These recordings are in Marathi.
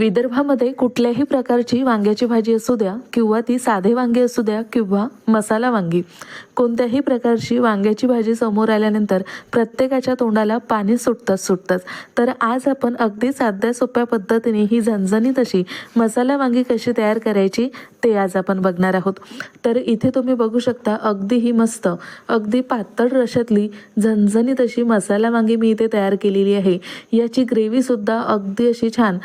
विदर्भामध्ये कुठल्याही प्रकारची वांग्याची भाजी असू द्या किंवा ती साधे वांगे असू द्या किंवा मसाला वांगी कोणत्याही प्रकारची वांग्याची भाजी समोर आल्यानंतर प्रत्येकाच्या तोंडाला पाणी सुटतंच सुटतंच. तर आज आपण अगदी साध्या सोप्या पद्धतीने ही झणझणीत अशी मसाला वांगी कशी तयार करायची ते आज आपण बघणार आहोत. तर इथे तुम्ही बघू शकता अगदी ही मस्त अगदी पातळ रशातली झणझणीत अशी मसाला वांगी मी इथे तयार केलेली आहे. याची ग्रेव्हीसुद्धा अगदी अशी छान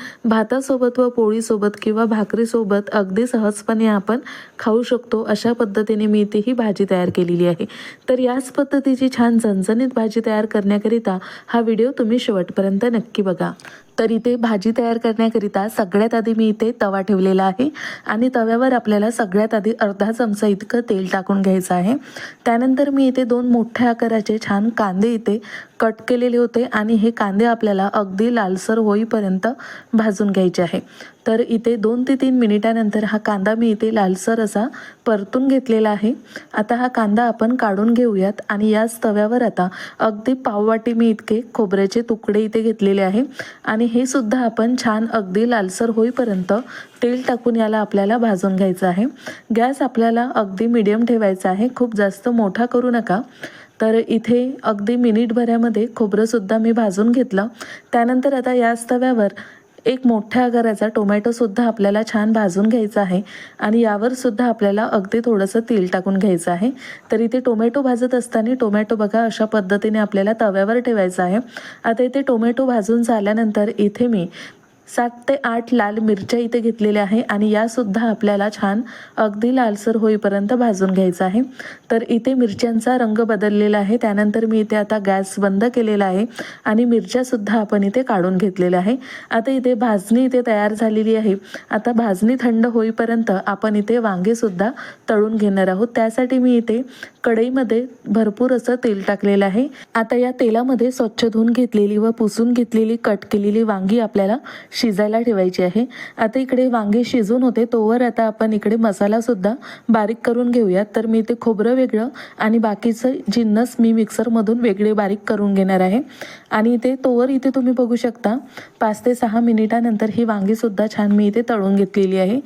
भातासोबत व पोळीसोबत किंवा भाकरीसोबत अगदी सहजपणे आपण खाऊ शकतो अशा पद्धतीने मी इथे ही भाजी तयार केलेली आहे. तर याच पद्धतीची छान झणझणीत भाजी तयार करण्याकरिता हा व्हिडिओ तुम्ही शेवटपर्यंत नक्की बघा. तर इथे भाजी तयार करण्याकरिता सगळ्यात आधी मी इथे तवा ठेवलेला आहे आणि तव्यावर आपल्याला सगळ्यात आधी अर्धा चमचा इतकं तेल टाकून घ्यायचं आहे. त्यानंतर मी इथे दोन मोठ्या आकाराचे छान कांदे इथे कट केलेले होते आणि हे कांदे आपल्याला अगदी लालसर होईपर्यंत भाजून घ्यायचे आहे. तर इथे दोन ते तीन मिनिटानंतर हा कांदा मी इथे लालसर असा परतून घेतलेला आहे. आता हा कांदा आपण काढून घेऊयात आणि याच तव्यावर आता अगदी पाववाटी मी इतके खोबऱ्याचे तुकडे इथे घेतलेले आहे. आणि हे सुद्धा आपण छान अगदी लालसर होईपर्यंत तेल टाकून याला आपल्याला भाजून घ्यायचं आहे. गॅस आपल्याला अगदी मिडियम ठेवायचा आहे. खूप जास्त मोठा करू नका. तर इथे अगदी मिनिटभरामध्ये खोबरंसुद्धा मी भाजून घेतलं. त्यानंतर आता याच तव्यावर एक मोठ्या आकाराचा टोमॅटोसुद्धा आपल्याला छान भाजून घ्यायचा आहे आणि यावरसुद्धा आपल्याला अगदी थोडंसं तेल टाकून घ्यायचं आहे. तर इथे टोमॅटो भाजत असताना टोमॅटो बघा अशा पद्धतीने आपल्याला तव्यावर ठेवायचा आहे. आता इथे टोमॅटो भाजून झाल्यानंतर इथे मी सात ते आठ लाल मिरच्या इथे घेतलेल्या आहे आणि यासुद्धा आपल्याला छान अगदी लालसर होईपर्यंत भाजून घ्यायचं आहे. तर इथे मिरच्यांचा रंग बदललेला आहे. त्यानंतर मी इथे आता गॅस बंद केलेला आहे आणि मिरच्यासुद्धा आपण इथे काढून घेतलेल्या आहे. आता इथे भाजणी इथे तयार झालेली आहे. आता भाजणी थंड होईपर्यंत आपण इथे वांगेसुद्धा तळून घेणार आहोत. त्यासाठी मी इथे कढईमध्ये भरपूर असं तेल टाकलेलं आहे. आता या तेलामध्ये स्वच्छ धुवून घेतलेली व पुसून घेतलेली कट केलेली वांगी आपल्याला शिजायला ठेवायची आहे. आता इकडे वांगे शिजून होते तोवर आता आपण इकडे मसालासुद्धा बारीक करून घेऊयात. तर मी इथे खोबरं वेगळं आणि बाकीचं जिन्नस मी मिक्सरमधून वेगळे बारीक करून घेणार आहे. आणि इथे तोवर इथे तुम्ही बघू शकता पाच ते सहा मिनिटानंतर ही वांगीसुद्धा छान मी इथे तळून घेतलेली आहे.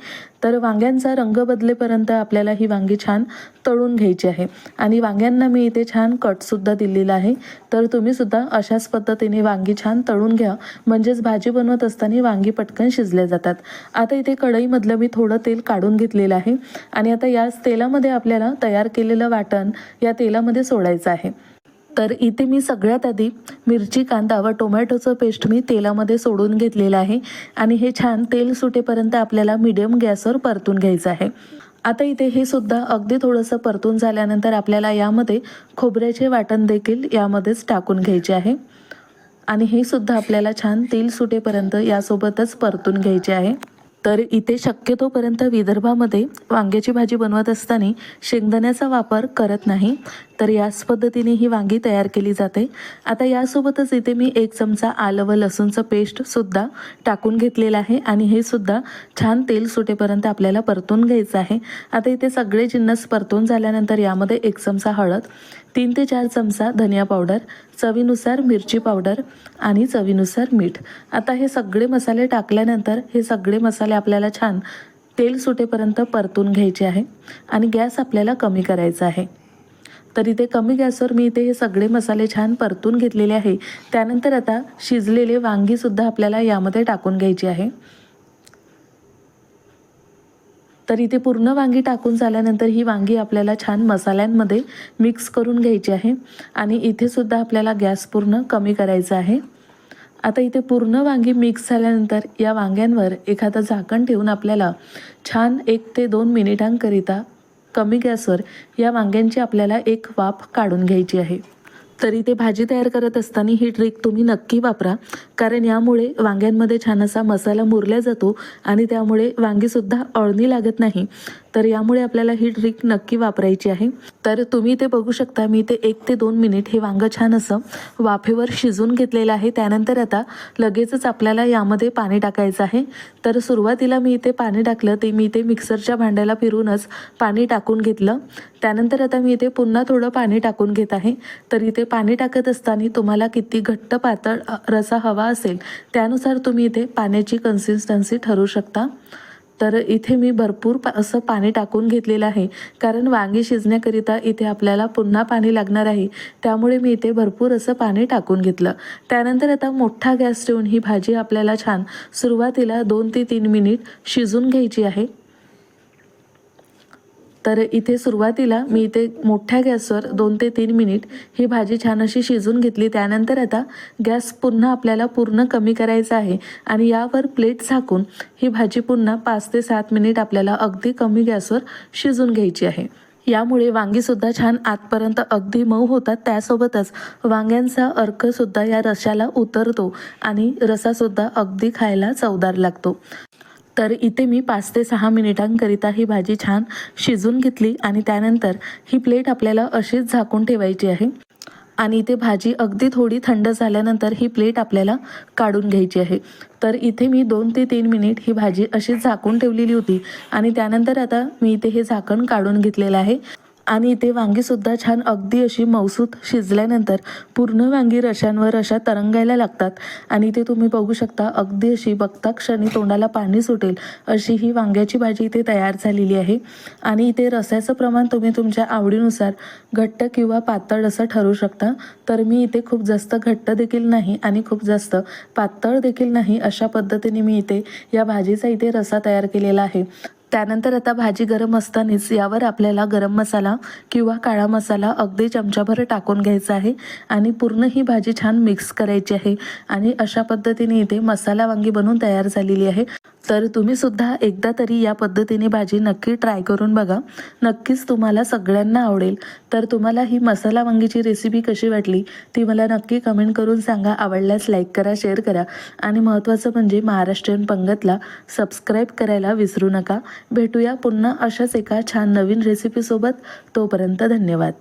तर वांग्यांचा रंग बदलेपर्यंत आपल्याला ही वांगी छान तळून घ्यायची आहे. आणि वांग्यांना मी इथे छान कटसुद्धा दिलेला आहे. तर तुम्ही सुद्धा अशाच पद्धतीने वांगी छान तळून घ्या. म्हणजेच भाजी बनवत असताना वांगी पटकन शिजल्या जातात. आता इथे कढईमधलं मी थोडं तेल काढून घेतलेलं आहे. आणि आता याच तेलामध्ये आपल्याला तयार केलेलं वाटण या तेलामध्ये सोडायचं आहे. तर इथे मी सगळ्यात आधी मिरची कांदा व टोमॅटोचं पेस्ट मी तेलामध्ये सोडून घेतलेलं आहे. आणि हे छान तेल सुटेपर्यंत आपल्याला मीडियम गॅसवर परतून घ्यायचं आहे. आता इथे हे सुद्धा अगदी थोडंसं परतून झाल्यानंतर आपल्याला यामध्ये खोबऱ्याचे वाटण देखील यामध्येच टाकून घ्यायचे आहे. आणि हे सुद्धा आपल्याला छान तेल सुटेपर्यंत यासोबतच परतून घ्यायचे आहे. तर इथे शक्यतोपर्यंत विदर्भामध्ये वांग्याची भाजी बनवत असताना शेंगदाण्याचा वापर करत नाही. तर याच पद्धतीने ही वांगी तयार केली जाते. आता यासोबतच इथे मी एक चमचा आलं व लसूणचं पेस्टसुद्धा टाकून घेतलेलं आहे आणि हे सुद्धा छान तेल सुटेपर्यंत आपल्याला परतून घ्यायचं आहे. आता इथे सगळे जिन्नस परतून झाल्यानंतर यामध्ये एक चमचा हळद तीन ते चार चमचा धनिया पावडर चवीनुसार मिरची पावडर आणि चवीनुसार मीठ. आता हे सगळे मसाले टाकल्यानंतर हे सगळे मसाले आपल्याला छान तेल सुटेपर्यंत परतून घ्यायचे आहे आणि गॅस आपल्याला कमी करायचा आहे. तर इथे कमी गॅसवर मी इथे हे सगळे मसाले छान परतून घेतलेले आहे. त्यानंतर आता शिजलेले वांगीसुद्धा आपल्याला यामध्ये टाकून घ्यायची आहे. तर इथे पूर्ण वांगी टाकून झाल्यानंतर ही वांगी आपल्याला छान मसाल्यांमध्ये मिक्स करून घ्यायची आहे. आणि इथे सुद्धा आपल्याला गॅस पूर्ण कमी करायचा आहे. आता इथे पूर्ण वांगी मिक्स झाल्यानंतर या वांग्यांवर एखादं झाकण ठेवून आपल्याला छान एक ते दोन मिनिटांकरिता कमी गॅसवर या वांग्यांची आपल्याला एक वाफ काढून घ्यायची आहे. तरी ते भाजी तयार करत असताना ही ट्रिक तुम्ही नक्की वापरा कारण यामुळे वांग्यांमध्ये छान असा मसाला मुरला जातो आणि त्यामुळे वांगीसुद्धा अळणी लागत नाही. तर यामुळे आपल्याला ही ट्रिक नक्की वापरायची आहे. तर तुम्ही ते बघू शकता मी ते एक ते दोन मिनिट हे वांगं छान असं वाफेवर शिजून घेतलेलं आहे. त्यानंतर आता लगेचच आपल्याला यामध्ये पाणी टाकायचं आहे. तर सुरुवातीला मी इथे पाणी टाकलं ते मी इथे मिक्सरच्या भांड्याला फिरूनच पाणी टाकून घेतलं. त्यानंतर आता मी इथे पुन्हा थोडं पाणी टाकून घेत आहे. तर इथे पाणी टाकत असताना तुम्हाला किती घट्ट पातळ रसा हवा असेल त्यानुसार तुम्ही इथे पाण्याची कन्सिस्टन्सी ठरवू शकता. तर इथे मी भरपूर पा असं पाणी टाकून घेतलेलं आहे. कारण वांगी शिजण्याकरिता इथे आपल्याला पुन्हा पाणी लागणार आहे. त्यामुळे मी इथे भरपूर असं पाणी टाकून घेतलं. त्यानंतर आता मोठा गॅस ठेवून ही भाजी आपल्याला छान सुरुवातीला दोन ते तीन मिनिट शिजून घ्यायची आहे. तर इथे सुरुवातीला मी इथे मोठ्या गॅसवर दोन ते तीन मिनिट ही भाजी छान अशी शिजून घेतली. त्यानंतर आता गॅस पुन्हा आपल्याला पूर्ण कमी करायचा आहे आणि यावर प्लेट झाकून ही भाजी पुन्हा पाच ते सात मिनिट आपल्याला अगदी कमी गॅसवर शिजून घ्यायची आहे. यामुळे वांगीसुद्धा छान आतपर्यंत अगदी मऊ होतात. त्यासोबतच वांग्यांचा अर्कसुद्धा या रशाला उतरतो आणि रसासुद्धा अगदी खायला चवदार लागतो. तर इथे मी पाच ते सहा मिनिटांकरिता ही भाजी छान शिजून घेतली आणि त्यानंतर ही प्लेट आपल्याला अशीच झाकून ठेवायची आहे. आणि इथे भाजी अगदी थोडी थंड झाल्यानंतर ही प्लेट आपल्याला काढून घ्यायची आहे. तर इथे मी दोन ते तीन मिनिट ही भाजी अशीच झाकून ठेवलेली होती आणि त्यानंतर आता मी इथे हे झाकण काढून घेतलेलं आहे. आणि इथे वांगीसुद्धा छान अगदी अशी मौसूत शिजल्यानंतर पूर्ण वांगी रशांवर अशा तरंगायला लागतात. आणि इथे तुम्ही बघू शकता अगदी अशी बघता क्षणी तोंडाला पाणी सुटेल अशी ही वांग्याची भाजी इथे तयार झालेली आहे. आणि इथे रस्याचं प्रमाण तुम्ही तुमच्या आवडीनुसार घट्ट किंवा पातळ असं ठरवू शकता. तर मी इथे खूप जास्त घट्ट देखील नाही आणि खूप जास्त पातळ देखील नाही अशा पद्धतीने मी इथे या भाजीचा इथे रसा तयार केलेला आहे. त्यानंतर आता भाजी गरम असतानाच यावर आपल्याला गरम मसाला किंवा काळा मसाला अगदी चमचाभर टाकून घ्यायचा आहे आणि पूर्ण ही भाजी छान मिक्स करायची आहे. आणि अशा पद्धतीने इथे मसाला वांगी बनवून तयार झालेली आहे. तर तुम्ही सुद्धा एकदा तरी या पद्धतीने भाजी नक्की ट्राय करून बघा. नक्कीच तुम्हाला सगळ्यांना आवडेल. तर तुम्हाला ही मसाला वांगीची रेसिपी कशी वाटली ती मला नक्की कमेंट करून सांगा. आवडल्यास लाईक करा शेअर करा. आणि महत्त्वाचं म्हणजे महाराष्ट्रीयन पंगतला सबस्क्राईब करायला विसरू नका. भेटूया पुन्हा अशाच एका छान नवीन रेसिपीसोबत तोपर्यंत धन्यवाद.